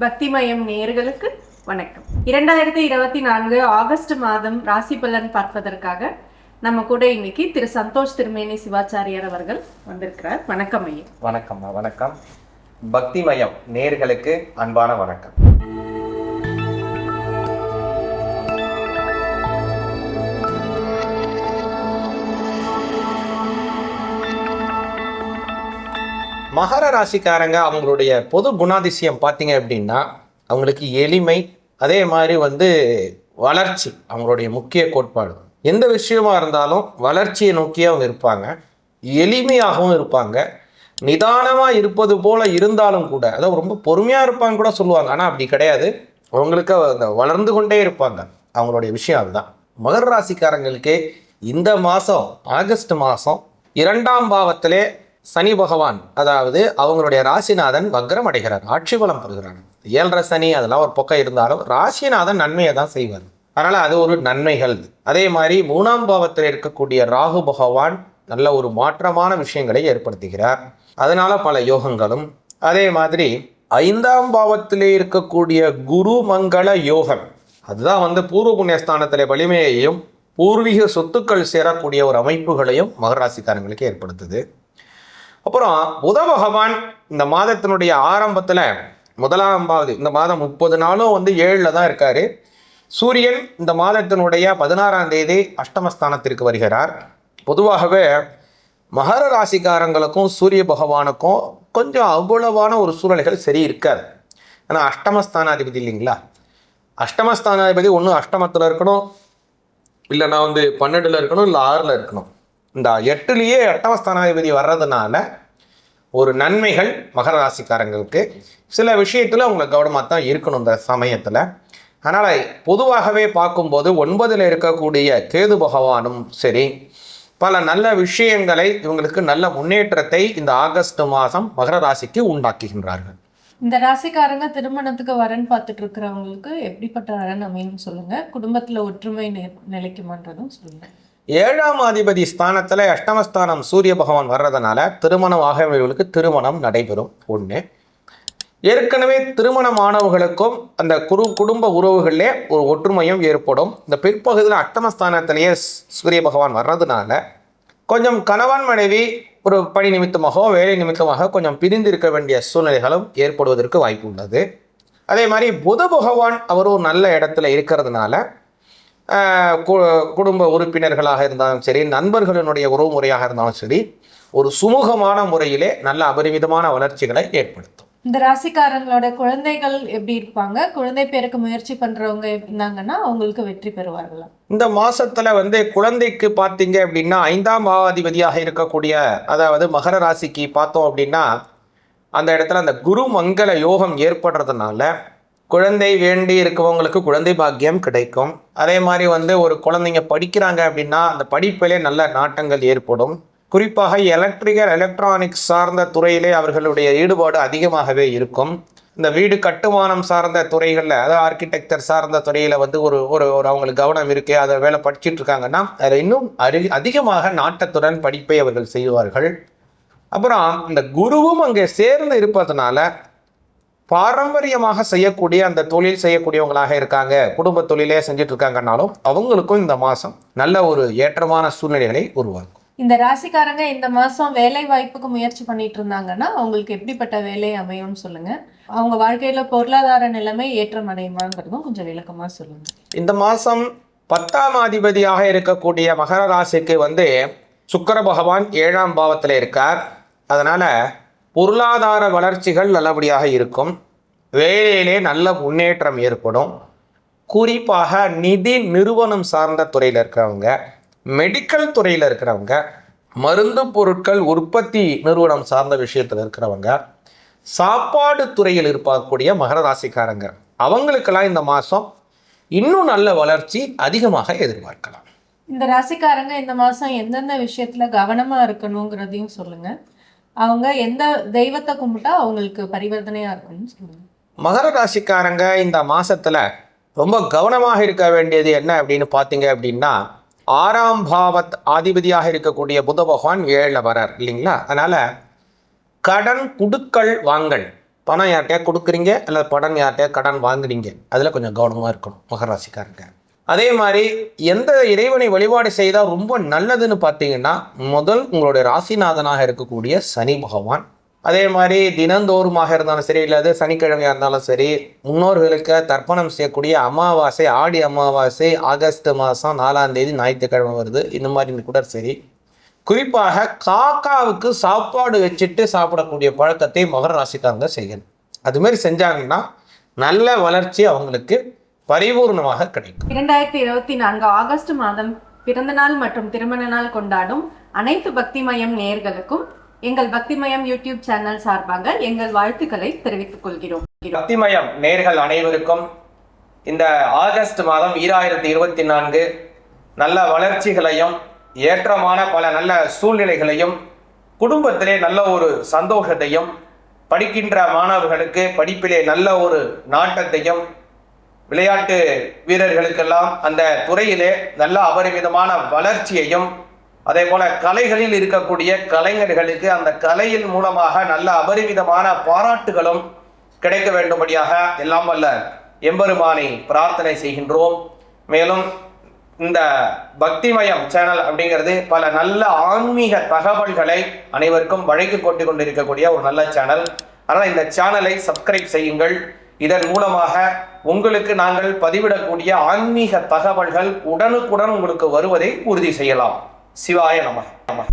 பக்திமயம் நேயர்களுக்கு வணக்கம். இரண்டாயிரத்தி இருபத்தி நான்கு ஆகஸ்ட் மாதம் ராசி பலன் பார்ப்பதற்காக நம்ம கூட இன்னைக்கு திரு சந்தோஷ் திருமேனி சிவாச்சாரியார் அவர்கள் வந்திருக்கிறார். வணக்கம் ஐயா. வணக்கம்மா வணக்கம். பக்திமயம் நேர்களுக்கு அன்பான வணக்கம். மகர ராசிக்காரங்க அவங்களுடைய பொது குணாதிசயம் பார்த்தீங்க அப்படின்னா அவங்களுக்கு எளிமை அதே மாதிரி வந்து வளர்ச்சி அவங்களுடைய முக்கிய கோட்பாடு. எந்த விஷயமா இருந்தாலும் வளர்ச்சியை நோக்கி அவங்க இருப்பாங்க. எளிமையாகவும் இருப்பாங்க. நிதானமாக இருப்பது போல இருந்தாலும் கூட அதாவது ரொம்ப பொறுமையாக இருப்பாங்க கூட சொல்லுவாங்க. ஆனால் அப்படி கிடையாது. அவங்களுக்கு அந்த வளர்ந்து கொண்டே இருப்பாங்க. அவங்களுடைய விஷயம் அதுதான். மகர ராசிக்காரங்களுக்கு இந்த மாதம் ஆகஸ்ட் மாதம் இரண்டாம் பாவத்திலே சனி பகவான் அதாவது அவங்களுடைய ராசிநாதன் வக்ரம் அடைகிறார் ஆட்சி பலம் பெறுகிறார். ஏழரை சனி அதெல்லாம் ஒரு பக்கம் இருந்தாலும் ராசிநாதன் நன்மையை தான் செய்வார். அதனால் அது ஒரு நன்மைகள். அதே மாதிரி மூணாம் பாவத்தில் இருக்கக்கூடிய ராகு பகவான் நல்ல ஒரு மாற்றமான விஷயங்களை ஏற்படுத்துகிறார். அதனால் பல யோகங்களும். அதே மாதிரி ஐந்தாம் பாவத்திலே இருக்கக்கூடிய குரு மங்கள யோகம். அதுதான் வந்து பூர்வ புண்ணியஸ்தானத்தில் வலிமையையும் பூர்வீக சொத்துக்கள் சேரக்கூடிய ஒரு அமைப்புகளையும் மகராசிக்காரங்களுக்கு ஏற்படுத்துது. அப்புறம் புத பகவான் இந்த மாதத்தினுடைய ஆரம்பத்தில் முதலாம் இந்த மாதம் முப்பது நாளும் வந்து ஏழில் தான் இருக்கார். சூரியன் இந்த மாதத்தினுடைய பதினாறாம் தேதி அஷ்டமஸ்தானத்திற்கு வருகிறார். பொதுவாகவே மகர ராசிக்காரங்களுக்கும் சூரிய பகவானுக்கும் கொஞ்சம் அவ்வளவான ஒரு சூழ்நிலைகள் சரி இருக்காது. ஏன்னா அஷ்டமஸ்தானாதிபதி இல்லைங்களா? அஷ்டமஸ்தானாதிபதி ஒன்று அஷ்டமத்தில் இருக்கணும் இல்லைன்னா வந்து பன்னெண்டில் இருக்கணும் இல்லை ஆறில் இருக்கணும். இந்த எட்டுலேயே எட்டவஸ்தானாதிபதி வர்றதுனால ஒரு நன்மைகள் மகர ராசிக்காரங்களுக்கு. சில விஷயத்தில் அவங்க கவனமாக தான் இருக்கணும் இந்த சமயத்தில். அதனால் பொதுவாகவே பார்க்கும்போது ஒன்பதில் இருக்கக்கூடிய கேது பகவானும் சரி பல நல்ல விஷயங்களை இவங்களுக்கு நல்ல முன்னேற்றத்தை இந்த ஆகஸ்ட் மாதம் மகர ராசிக்கு உண்டாக்குகின்றார்கள். இந்த ராசிக்காரங்க திருமணத்துக்கு வரன் பார்த்துட்டு இருக்கிறவங்களுக்கு எப்படிப்பட்ட வரன் அமையும் சொல்லுங்க. குடும்பத்தில் ஒற்றுமை நிலைக்குமான்றதும் சொல்லுங்க. ஏழாம் அதிபதி ஸ்தானத்தில் அஷ்டமஸ்தானம் சூரிய பகவான் வர்றதுனால திருமணம் ஆகியவர்களுக்கு திருமணம் நடைபெறும். ஒன்று ஏற்கனவே திருமணமானவர்களுக்கும் அந்த குரு குடும்ப உறவுகளிலே ஒரு ஒற்றுமையும் ஏற்படும். இந்த பிற்பகுதியில் அஷ்டமஸ்தானத்திலேயே சூரிய பகவான் வர்றதுனால கொஞ்சம் கணவன் மனைவி ஒரு பணி நிமித்தமாகவோ வேலை நிமித்தமாக கொஞ்சம் பிரிந்து இருக்க வேண்டிய சூழ்நிலைகளும் ஏற்படுவதற்கு வாய்ப்பு உள்ளது அதே மாதிரி புத பகவான் அவர் ஒரு நல்ல இடத்துல இருக்கிறதுனால குடும்ப உறுப்பினர்களாக இருந்தாலும் சரி நண்பர்களினுடைய உறவு முறையாக இருந்தாலும் சரி ஒரு சுமூகமான முறையிலே நல்ல அபரிமிதமான வளர்ச்சிகளை ஏற்படுத்தும். இந்த ராசிக்காரங்களோட குழந்தைகள் எப்படி இருப்பாங்க? குழந்தை பேருக்கு முயற்சி பண்றவங்க இருந்தாங்கன்னா அவங்களுக்கு வெற்றி பெறுவார்களா? இந்த மாசத்துல வந்து குழந்தைக்கு பார்த்தீங்க அப்படின்னா ஐந்தாம் பாவாதிபதியாக இருக்கக்கூடிய அதாவது மகர ராசிக்கு பார்த்தோம் அப்படின்னா அந்த இடத்துல அந்த குரு மங்கள யோகம் ஏற்படுறதுனால குழந்தை வேண்டி இருக்கவங்களுக்கு குழந்தை பாக்கியம் கிடைக்கும். அதே மாதிரி வந்து ஒரு குழந்தைங்க படிக்கிறாங்க அப்படின்னா அந்த படிப்பிலே நல்ல நாட்டங்கள் ஏற்படும். குறிப்பாக எலக்ட்ரிக்கல் எலக்ட்ரானிக்ஸ் சார்ந்த துறையிலே அவர்களுடைய ஈடுபாடு அதிகமாகவே இருக்கும். இந்த வீடு கட்டுமானம் சார்ந்த துறைகளில் அதாவது ஆர்கிடெக்சர் சார்ந்த துறையில் வந்து ஒரு ஒரு ஒரு அவங்களுக்கு கவனம் இருக்கு அதை வேலை படிச்சுட்டு இருக்காங்கன்னா அதில் இன்னும் அறி அதிகமாக நாட்டத்துடன் படிப்பை அவர்கள் செய்வார்கள். அப்புறம் இந்த குருவும் அங்கே சேர்ந்து இருப்பதனால பாரம்பரியமாக செய்யக்கூடிய அந்த தொழில் செய்யக்கூடியவங்களாக இருக்காங்க. குடும்ப தொழிலே செஞ்சுட்டு இருக்காங்கன்னாலும் அவங்களுக்கும் இந்த மாதம் நல்ல ஒரு ஏற்றமான சூழ்நிலைகளை உருவாக்கும். இந்த ராசிக்காரங்க இந்த மாசம் வேலை வாய்ப்புக்கு முயற்சி பண்ணிட்டு இருந்தாங்கன்னா அவங்களுக்கு எப்படிப்பட்ட வேலை அமையும்னு சொல்லுங்க. அவங்க வாழ்க்கையில பொருளாதார நிலைமை ஏற்றம் அடையுமாங்கிறதும் கொஞ்சம் விளக்கமா சொல்லுங்க. இந்த மாதம் பத்தாம் அதிபதியாக இருக்கக்கூடிய மகர ராசிக்கு வந்து சுக்கிர பகவான் ஏழாம் பாவத்தில் இருக்கார். அதனால் பொருளாதார வளர்ச்சிகள் நல்லபடியாக இருக்கும். வேலையிலே நல்ல முன்னேற்றம் ஏற்படும். குறிப்பாக நிதி நிறுவனம் சார்ந்த துறையில் இருக்கிறவங்க மெடிக்கல் துறையில் இருக்கிறவங்க மருந்து பொருட்கள் உற்பத்தி நிறுவனம் சார்ந்த விஷயத்தில் இருக்கிறவங்க சாப்பாடு துறையில் இருப்பக்கூடிய மகர ராசிக்காரங்க அவங்களுக்கெல்லாம் இந்த மாதம் இன்னும் நல்ல வளர்ச்சி அதிகமாக எதிர்பார்க்கலாம். இந்த ராசிக்காரங்க இந்த மாதம் எந்தெந்த விஷயத்தில் கவனமாக இருக்கணுங்கிறதையும் சொல்லுங்கள் அவங்க எந்த தெய்வத்தை கும்பிட்டா அவங்களுக்கு பரிவர்த்தனையா இருக்கும்னு மகர ராசிக்காரங்க இந்த மாசத்துல ரொம்ப கவனமாக இருக்க வேண்டியது என்ன அப்படின்னு பார்த்தீங்க அப்படின்னா ஆறாம் பாவத் ஆதிபதியாக இருக்கக்கூடிய புத பகவான் ஏழில் வரார் இல்லைங்களா? அதனால கடன் குடுக்கல் வாங்கல். பணம் யார்கிட்டயா கொடுக்குறீங்க? இல்லை படம் யார்கிட்டயா கடன் வாங்குறீங்க? அதில் கொஞ்சம் கவனமாக இருக்கணும் மகராசிக்காரங்க அதே மாதிரி எந்த இறைவனை வழிபாடு செய்தால் ரொம்ப நல்லதுன்னு பார்த்தீங்கன்னா முதல் உங்களுடைய ராசிநாதனாக இருக்கக்கூடிய சனி பகவான். அதே மாதிரி தினந்தோறுமாக இருந்தாலும் சரி இல்லாத சனிக்கிழமையாக இருந்தாலும் சரி முன்னோர்களுக்கு தர்ப்பணம் செய்யக்கூடிய அமாவாசை ஆடி அமாவாசை ஆகஸ்ட் மாதம் நாலாம் தேதி ஞாயிற்றுக்கிழமை வருது. இந்த மாதிரி கூட சரி. குறிப்பாக காக்காவுக்கு சாப்பாடு வச்சுட்டு சாப்பிடக்கூடிய பழக்கத்தை மகர ராசிக்காரங்க செய்யணும். அது மாதிரி செஞ்சாங்கன்னா நல்ல வளர்ச்சி அவங்களுக்கு பரிபூர்ணமாக கிடைக்கும். இரண்டாயிரத்தி இருபத்தி நான்கு ஆகஸ்ட் மாதம் பிறந்த நாள் மற்றும் திருமண நாள் கொண்டாடும் அனைத்து பக்திமயம் நேயர்களுக்கும் எங்கள் பக்திமயம் யூடியூப் சேனல் சார்பாக எங்கள் வாழ்த்துக்களை தெரிவித்துக் கொள்கிறோம். பக்திமயம் நேர்கள் அனைவருக்கும் இந்த ஆகஸ்ட் மாதம் ஈராயிரத்தி இருபத்தி நான்கு நல்ல வளர்ச்சிகளையும் ஏற்றமான பல நல்ல சூழ்நிலைகளையும் குடும்பத்திலே நல்ல ஒரு சந்தோஷத்தையும் படிக்கின்ற மாணவர்களுக்கு படிப்பிலே நல்ல ஒரு நாட்டத்தையும் விளையாட்டு வீரர்களுக்கெல்லாம் அந்த துறையிலே நல்ல அபரிமிதமான வளர்ச்சியையும் அதே போல கலைகளில் இருக்கக்கூடிய கலைஞர்களுக்கு அந்த கலையின் மூலமாக நல்ல அபரிமிதமான பாராட்டுகளும் கிடைக்க வேண்டும்படியாக எல்லாம் வல்ல எம்பெருமானை பிரார்த்தனை செய்கின்றோம். மேலும் இந்த பக்திமயம் சேனல் அப்படிங்கிறது பல நல்ல ஆன்மீக தகவல்களை அனைவருக்கும் வழங்கி கொண்டு கொண்டிருக்கக்கூடிய ஒரு நல்ல சேனல். அதனால் இந்த சேனலை சப்ஸ்கிரைப் செய்யுங்கள். இதன் மூலமாக உங்களுக்கு நாங்கள் பதிவிடக்கூடிய ஆன்மீக தகவல்கள் உடனுக்குடன் உங்களுக்கு வருவதை உறுதி செய்யலாம். சிவாய நம நம